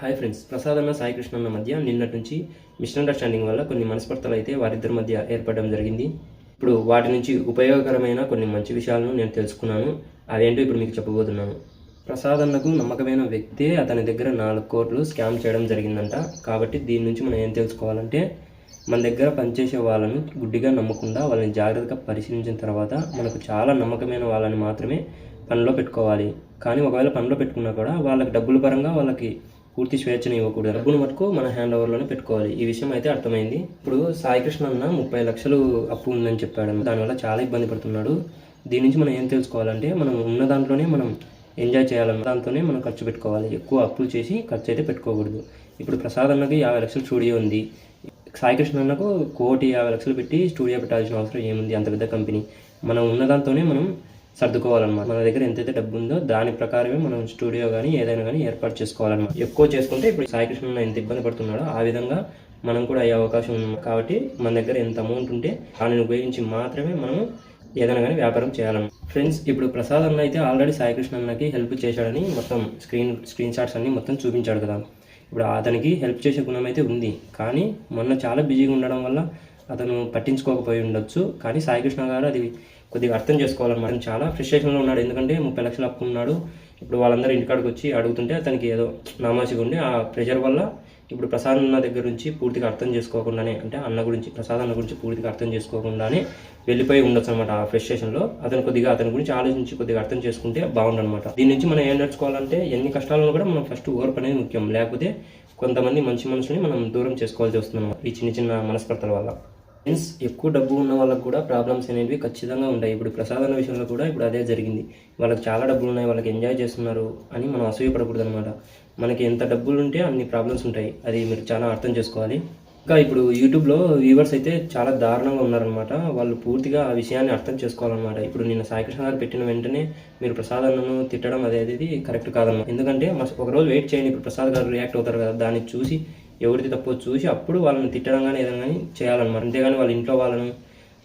Hi friends ప్రసాదన్న సాయికృష్ణన్న మధ్య నిన్నటి నుంచి మిస్అండర్స్టాండింగ్ వల్ల కొన్ని మనస్పర్ధలు అయితే వారిద్దరి మధ్య ఏర్పడడం జరిగింది. ఇప్పుడు వాటి నుంచి ఉపయోగకరమైన కొన్ని మంచి విషయాలను నేను తెలుసుకున్నాను. అవేంటో ఇప్పుడు మీకు చెప్పబోతున్నాను. ప్రసాదన్నకు నమ్మకమైన వ్యక్తే అతని దగ్గర నాలుగు కోట్లు స్కామ్ చేయడం జరిగిందంట. కాబట్టి దీని నుంచి మనం ఏం తెలుసుకోవాలంటే మన దగ్గర పనిచేసే వాళ్ళను గుడ్డిగా నమ్మకుండా వాళ్ళని జాగ్రత్తగా పరిశీలించిన తర్వాత మనకు చాలా నమ్మకమైన వాళ్ళని మాత్రమే పనిలో పెట్టుకోవాలి. కానీ ఒకవేళ పనిలో పెట్టుకున్నా కూడా వాళ్ళకి డబ్బుల పరంగా వాళ్ళకి పూర్తి స్వేచ్ఛను ఇవ్వకూడదు. డబ్బును మటుకు మన హ్యాండ్ ఓవర్లోనే పెట్టుకోవాలి. ఈ విషయం అయితే అర్థమైంది. ఇప్పుడు సాయికృష్ణ అన్న ముప్పై లక్షలు అప్పు ఉందని చెప్పాడు. దానివల్ల చాలా ఇబ్బంది పడుతున్నాడు. దీని నుంచి మనం ఏం తెలుసుకోవాలంటే మనం ఉన్న దాంట్లోనే మనం ఎంజాయ్ చేయాలన్న దాంతోనే మనం ఖర్చు పెట్టుకోవాలి. ఎక్కువ అప్పులు చేసి ఖర్చు అయితే పెట్టుకోకూడదు. ఇప్పుడు ప్రసాద్ అన్నకి యాభై లక్షల స్టూడియో ఉంది. సాయికృష్ణ అన్నకు కోటి యాభై లక్షలు పెట్టి స్టూడియో పెట్టాల్సిన అవసరం ఏముంది? అంత పెద్ద కంపెనీ. మనం ఉన్న దాంతోనే మనం సర్దుకోవాలన్నమాట. మన దగ్గర ఎంతైతే డబ్బు ఉందో దాని ప్రకారమే మనం స్టూడియో కానీ ఏదైనా కానీ ఏర్పాటు చేసుకోవాలన్నమాట. ఎక్కువ చేసుకుంటే ఇప్పుడు సాయికృష్ణ ఎంత ఇబ్బంది పడుతున్నాడో ఆ విధంగా మనం కూడా అయ్యే అవకాశం ఉంది. కాబట్టి మన దగ్గర ఎంత అమౌంట్ ఉంటే దానిని ఉపయోగించి మాత్రమే మనము ఏదైనా కానీ వ్యాపారం చేయాలన్నమాట. ఫ్రెండ్స్ ఇప్పుడు ప్రసాద్ అన్న అయితే ఆల్రెడీ సాయికృష్ణ అన్నకి హెల్ప్ చేశాడని మొత్తం స్క్రీన్ స్క్రీన్ షాట్స్ అన్ని మొత్తం చూపించాడు కదా. ఇప్పుడు అతనికి హెల్ప్ చేసే గుణం అయితే ఉంది. కానీ మొన్న చాలా బిజీగా ఉండడం వల్ల అతను పట్టించుకోకపోయి ఉండొచ్చు. కానీ సాయికృష్ణ గారు అది కొద్దిగా అర్థం చేసుకోవాలన్నమాట అతను చాలా ఫ్రస్ట్రేషన్లో ఉన్నాడు. ఎందుకంటే ముప్పై లక్షలు అప్పు ఉన్నాడు ఇప్పుడు వాళ్ళందరూ ఇంటికాడికి వచ్చి అడుగుతుంటే అతనికి ఏదో నామాసిగా ఉండి ఆ ప్రెషర్ వల్ల ఇప్పుడు ప్రసాద్ అన్న దగ్గర నుంచి పూర్తిగా అర్థం చేసుకోకుండానే అంటే అన్న గురించి ప్రసాద్ అన్న గురించి పూర్తిగా అర్థం చేసుకోకుండానే వెళ్ళిపోయి ఉండొచ్చు అనమాట ఆ ఫ్రస్ట్రేషన్లో. అతను కొద్దిగా అతని గురించి ఆలోచించి కొద్దిగా అర్థం చేసుకుంటే బాగుండనమాట దీని నుంచి మనం ఏం నేర్చుకోవాలంటే ఎన్ని కష్టాలను కూడా మనం ఫస్ట్ ఓర్పు అనేది ముఖ్యం. లేకపోతే కొంతమంది మంచి మనుషుల్ని మనం దూరం చేసుకోవాల్సి వస్తుంది ఈ చిన్న చిన్న మనస్పర్ధల వల్ల. ఫ్రెండ్స్ ఎక్కువ డబ్బు ఉన్న వాళ్ళకి కూడా ప్రాబ్లమ్స్ అనేవి ఖచ్చితంగా ఉంటాయి. ఇప్పుడు ప్రసాదన విషయంలో కూడా ఇప్పుడు అదే జరిగింది. వాళ్ళకి చాలా డబ్బులు ఉన్నాయి వాళ్ళకి ఎంజాయ్ చేస్తున్నారు అని మనం అసూయపడకూడదు అనమాట మనకి ఎంత డబ్బులు ఉంటే అన్ని ప్రాబ్లమ్స్ ఉంటాయి. అది మీరు చాలా అర్థం చేసుకోవాలి. ఇంకా ఇప్పుడు యూట్యూబ్లో వ్యూవర్స్ అయితే చాలా దారుణంగా ఉన్నారనమాట వాళ్ళు పూర్తిగా ఆ విషయాన్ని అర్థం చేసుకోవాలన్నమాట. ఇప్పుడు నిన్న సాయికృష్ణ గారు పెట్టిన వెంటనే మీరు ప్రసాద్ అన్నను తిట్టడం అనేది కరెక్ట్ కాదన్నమాట. ఎందుకంటే ఒకరోజు ఒక రోజు వెయిట్ చేయండి. ఇప్పుడు ప్రసాద్ గారు రియాక్ట్ అవుతారు కదా దాన్ని చూసి ఎవరిది తప్పో చూసి అప్పుడు వాళ్ళని తిట్టడం కానీ ఏదైనా కానీ చేయాలన్నమాట అంతేగాని వాళ్ళ ఇంట్లో వాళ్ళను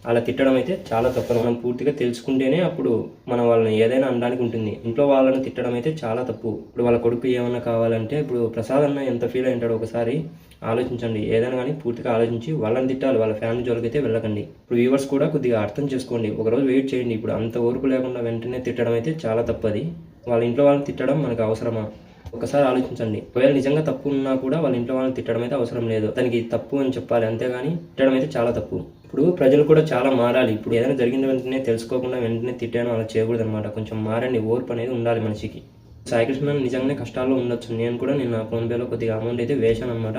అలా తిట్టడం అయితే చాలా తప్పు మనం పూర్తిగా తెలుసుకుంటేనే అప్పుడు మనం వాళ్ళని ఏదైనా అనడానికి ఉంటుంది. ఇంట్లో వాళ్ళని తిట్టడం అయితే చాలా తప్పు. ఇప్పుడు వాళ్ళ కొడుకు ఏమన్నా కావాలంటే ఇప్పుడు ప్రసాద్ అన్న ఎంత ఫీల్ అయింటాడో ఒకసారి ఆలోచించండి. ఏదైనా కానీ పూర్తిగా ఆలోచించి వాళ్ళని తిట్టాలి. వాళ్ళ ఫ్యామిలీ జోలికి అయితే వెళ్ళకండి. ఇప్పుడు వ్యూవర్స్ కూడా కొద్దిగా అర్థం చేసుకోండి. ఒకరోజు వెయిట్ చేయండి. ఇప్పుడు అంత ఓర్పు లేకుండా వెంటనే తిట్టడం అయితే చాలా తప్పది. వాళ్ళ ఇంట్లో వాళ్ళని తిట్టడం మనకు అవసరమా? ఒకసారి ఆలోచించండి. ఒకవేళ నిజంగా తప్పు ఉన్నా కూడా వాళ్ళ ఇంట్లో వాళ్ళని తిట్టడం అయితే అవసరం లేదు. తనకి తప్పు అని చెప్పాలి. అంతేగాని తిట్టడం అయితే చాలా తప్పు. ఇప్పుడు ప్రజలు కూడా చాలా మారాలి. ఇప్పుడు ఏదైనా జరిగిన వెంటనే తెలుసుకోకుండా వెంటనే తిట్టాను అలా చేయకూడదు అనమాట కొంచెం మారండి. ఓర్పు అనేది ఉండాలి మనిషికి. సాయికృష్ణ నిజంగానే కష్టాల్లో ఉండొచ్చు. నేను కూడా నేను నా ఫోన్పేలో కొద్దిగా అమౌంట్ అయితే వేశాను అనమాట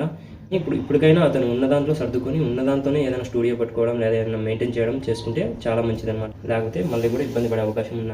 ఇప్పుడు ఇప్పటికైనా అతను ఉన్న దాంట్లో సర్దుకొని ఉన్న దాంతోనే ఏదైనా స్టూడియో పెట్టుకోవడం లేదా ఏదైనా మెయింటైన్ చేయడం చేసుకుంటే చాలా మంచిది అనమాట లేకపోతే మళ్ళీ కూడా ఇబ్బంది పడే అవకాశం ఉంది